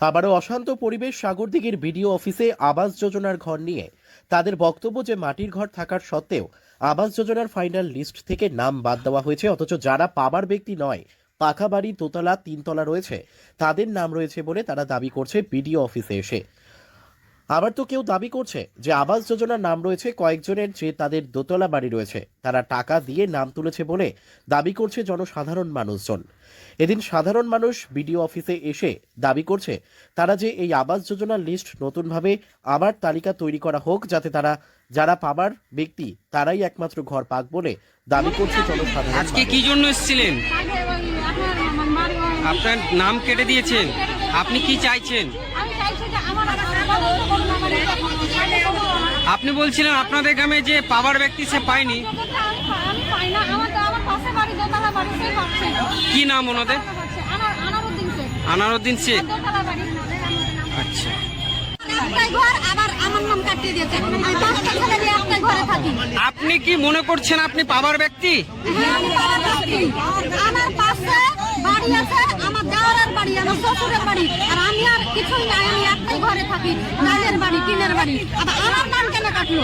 আবারও অশান্ত পরিবেশ সাগরদিঘির বিডিও অফিসে আবাস যোজনার ঘর নিয়ে। তাদের বক্তব্য যে মাটির ঘর থাকার সত্ত্বেও আবাস যোজনার ফাইনাল লিস্ট থেকে নাম বাদ দেওয়া হয়েছে, অথচ যারা পাবার ব্যক্তি নয়, পাকা বাড়ি, দোতলা, তিনতলা রয়েছে, তাদের নাম রয়েছে বলে তারা দাবি করছে বিডিও অফিসে এসে। আবার তো কেউ দাবি করছে যে আবাস যোজনার নাম রয়েছে কয়েকজনের যে তাদের দোতলা বাড়ি রয়েছে তারা টাকা দিয়ে নাম তুলেছে বলে দাবি করছে জনসাধারণ মানুষজন। এদিন সাধারণ মানুষ বিডিও অফিসে এসে দাবি করছে তারা যে এই আবাস যোজনার লিস্ট নতুনভাবে আবার তালিকা তৈরি করা হোক যাতে তারা যারা পাবার ব্যক্তি তারাই একমাত্র ঘর পাক বলে দাবি করছে জনসাধারণ আজকে কি জন্য এসেছিলেন? আপনার নাম কেটে দিয়েছেন। আপনি কি চাইছেন? আমি চাইছি যে আমার আবার আবার করুন আমার এটা আগে করুন আমার। আপনি বলছিলেন আপনাদের গ্রামে যে পাওয়ার ব্যক্তি সে পায়নি। কি নাম ওনাদের? আনার আনারুদ্দিন শেখ। আচ্ছা। আপনি কি মনে করছেন আপনি পাওয়ার ব্যক্তি। আমার পাশে বাড়ি আছে, আমার দেওয়ারের বাড়ি, আমার শ্বশুরের বাড়ি, আর আমি আর কিছুই নাই ঘরে থাকি গাছের বাড়ি টিনের বাড়ি। আমার নাম কেন কাটলো?